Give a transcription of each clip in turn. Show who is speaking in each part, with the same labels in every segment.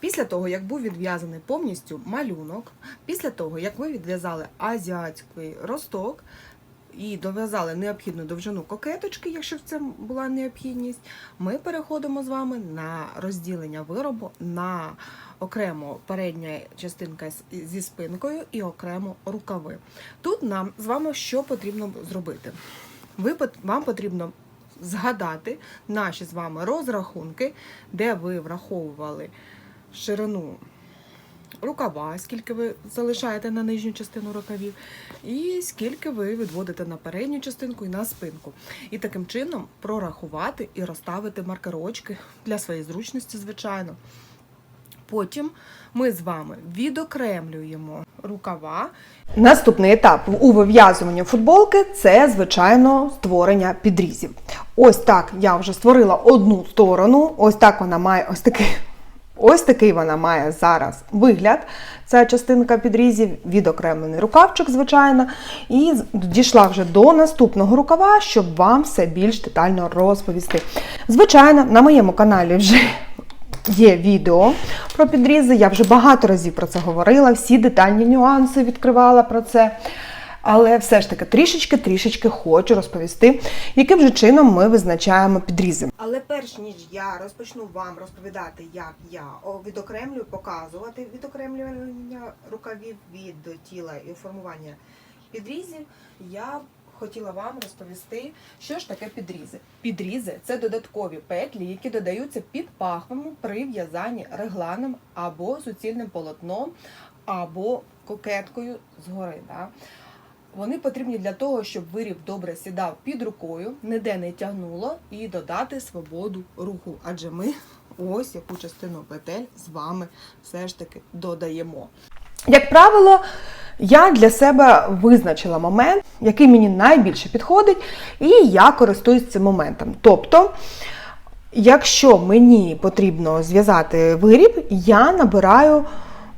Speaker 1: Після того, як був відв'язаний повністю малюнок, після того, як ви відв'язали азіатський росток і дов'язали необхідну довжину кокеточки, якщо цьому була необхідність, ми переходимо з вами на розділення виробу на окремо передня частинка зі спинкою і окремо рукави. Тут нам з вами що потрібно зробити? Ви, вам потрібно згадати наші з вами розрахунки, де ви враховували ширину рукава, скільки ви залишаєте на нижню частину рукавів, і скільки ви відводите на передню частинку і на спинку. І таким чином прорахувати і розставити маркерочки для своєї зручності, звичайно. Потім ми з вами відокремлюємо рукава.
Speaker 2: Наступний етап у вив'язуванні футболки це, звичайно, створення підрізів. Ось так я вже створила одну сторону. Ось так вона має ось такий. Ось такий вона має зараз вигляд. Ця частинка підрізів, відокремлений рукавчик, звичайно. І дійшла вже до наступного рукава, щоб вам все більш детально розповісти. Звичайно, на моєму каналі вже Є відео про підрізи, я вже багато разів про це говорила, всі детальні нюанси відкривала про це. Але все ж таки трішечки-трішечки хочу розповісти, яким же чином ми визначаємо підрізи.
Speaker 1: Але перш ніж я розпочну вам розповідати, як я відокремлюю, показувати відокремлювання рукавів від тіла і формування підрізів, я хотіла вам розповісти, що ж таке підрізи. Підрізи це додаткові петлі, які додаються під пахвами при в'язанні регланом або суцільним полотном, або кокеткою згори. Да? Вони потрібні для того, щоб виріб добре сідав під рукою, ніде не тягнуло, і додати свободу руху. Адже ми ось яку частину петель з вами все ж таки додаємо.
Speaker 2: Як правило, я для себе визначила момент, який мені найбільше підходить, і я користуюсь цим моментом. Тобто, якщо мені потрібно зв'язати виріб, я набираю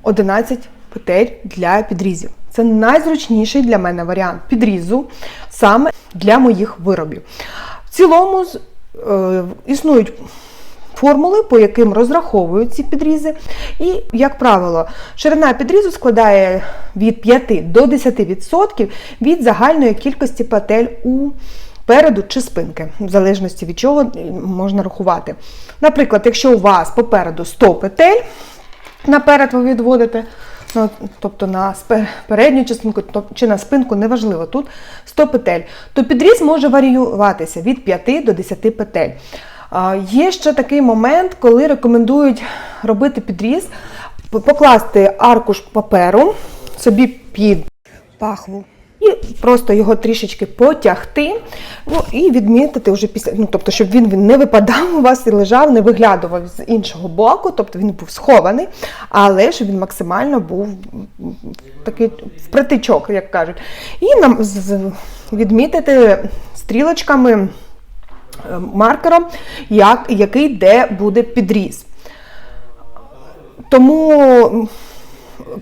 Speaker 2: 11 петель для підрізів. Це найзручніший для мене варіант підрізу саме для моїх виробів. В цілому е, існують формули, по яким розраховують ці підрізи. І, як правило, ширина підрізу складає від 5 до 10% від загальної кількості петель у переду чи спинки, в залежності від чого можна рахувати. Наприклад, якщо у вас попереду 100 петель, наперед ви відводите, ну, тобто на передню частинку чи на спинку, неважливо, тут 100 петель, то підріз може варіюватися від 5 до 10 петель. Є ще такий момент, коли рекомендують робити підріз, покласти аркуш паперу собі під
Speaker 1: Пахву.
Speaker 2: І просто його трішечки потягти, ну і відмітити вже після, ну тобто, щоб він не випадав у вас і лежав, не виглядував з іншого боку, тобто він був схований, але щоб він максимально був такий впритичок, як кажуть. І нам відмітити стрілочками е, маркером, як, який де буде підріз. Тому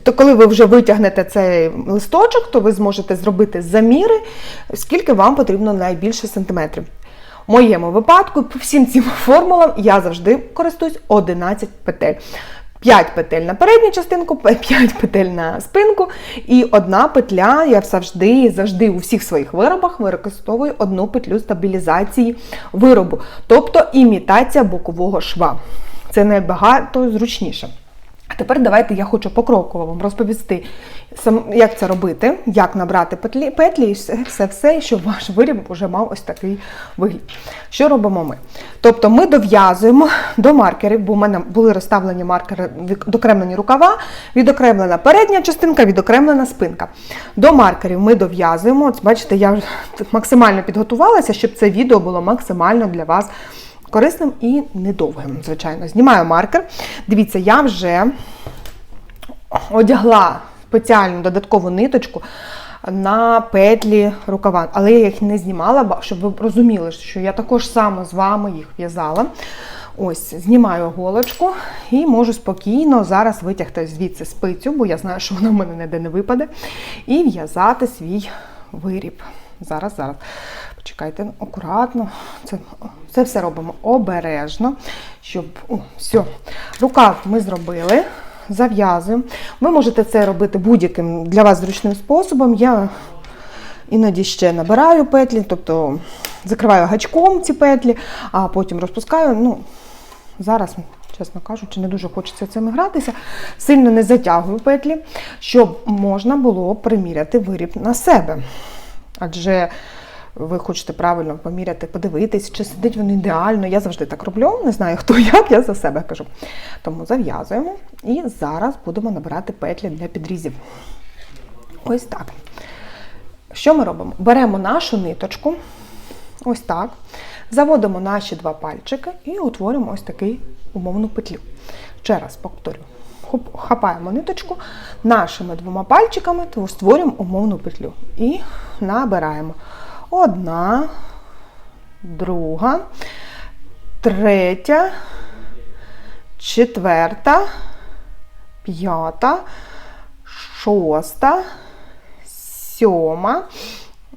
Speaker 2: то коли ви вже витягнете цей листочок, то ви зможете зробити заміри, скільки вам потрібно найбільше сантиметрів. В моєму випадку, по всім цим формулам, я завжди користуюсь 11 петель. 5 петель на передню частинку, 5 петель на спинку і одна петля. Я завжди, завжди у всіх своїх виробах використовую одну петлю стабілізації виробу, тобто імітація бокового шва. Це набагато зручніше. Тепер давайте я хочу покроково вам розповісти, як це робити, як набрати петлі, петлі і все, все, щоб ваш виріб вже мав ось такий вигляд. Що робимо ми? Тобто ми дов'язуємо до маркерів, бо в мене були розставлені маркери, відокремлені рукава, відокремлена передня частинка, відокремлена спинка. До маркерів ми дов'язуємо. От бачите, я максимально підготувалася, щоб це відео було максимально для вас корисним і недовгим, звичайно. Знімаю маркер. Дивіться, я вже одягла спеціальну додаткову ниточку на петлі рукава, але я їх не знімала, щоб ви розуміли, що я також само з вами їх в'язала. Ось, знімаю голочку і можу спокійно зараз витягти звідси спицю, бо я знаю, що вона в мене ніде не випаде, і в'язати свій виріб. Зараз, зараз. чекайте, акуратно. Це, це все робимо обережно, щоб о, все. Рукав ми зробили, зав'язуємо. Ви можете це робити будь-яким для вас зручним способом. Я іноді ще набираю петлі, тобто закриваю гачком ці петлі, а потім розпускаю. Ну, зараз, чесно кажучи, не дуже хочеться цим гратися. Сильно не затягую петлі, щоб можна було приміряти виріб на себе. Адже ви хочете правильно поміряти, подивитись, чи сидить він ідеально. Я завжди так роблю, не знаю хто як, я за себе кажу. Тому зав'язуємо і зараз будемо набирати петлі для підрізів. Ось так. Що ми робимо? Беремо нашу ниточку, ось так, заводимо наші два пальчики і утворюємо ось такий умовну петлю. Ще раз повторю. Хапаємо ниточку нашими двома пальчиками, то створюємо умовну петлю. І набираємо. Одна, друга, третя, четверта, п'ята, шоста, сьома,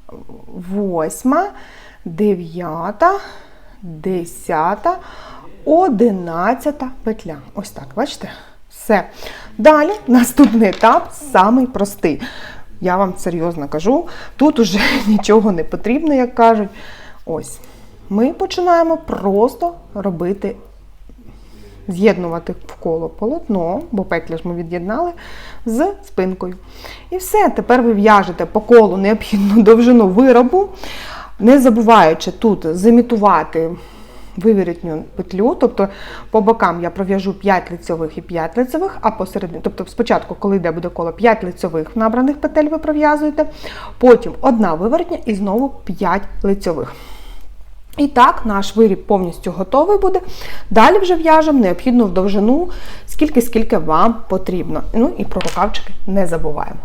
Speaker 2: восьма, дев'ята, десята, одинадцята петля. Ось так, бачите? Все. Далі наступний етап самий простий. Я вам серйозно кажу, тут уже нічого не потрібно, як кажуть. Ось. Ми починаємо просто робити з'єднувати в коло полотно, бо петлі ж ми від'єднали з спинкою. І все, тепер ви в'яжете по колу необхідну довжину виробу, не забуваючи тут зимітувати вивірітню петлю, тобто по бокам я пров'яжу 5 лицьових і 5 лицьових, а посередині, тобто спочатку, коли йде буде коло 5 лицьових набраних петель ви пров'язуєте, потім одна виворотня і знову 5 лицьових. І так, наш виріб повністю готовий буде. Далі вже в'яжемо необхідну довжину, скільки-скільки вам потрібно. Ну і про рукавчики не забуваємо.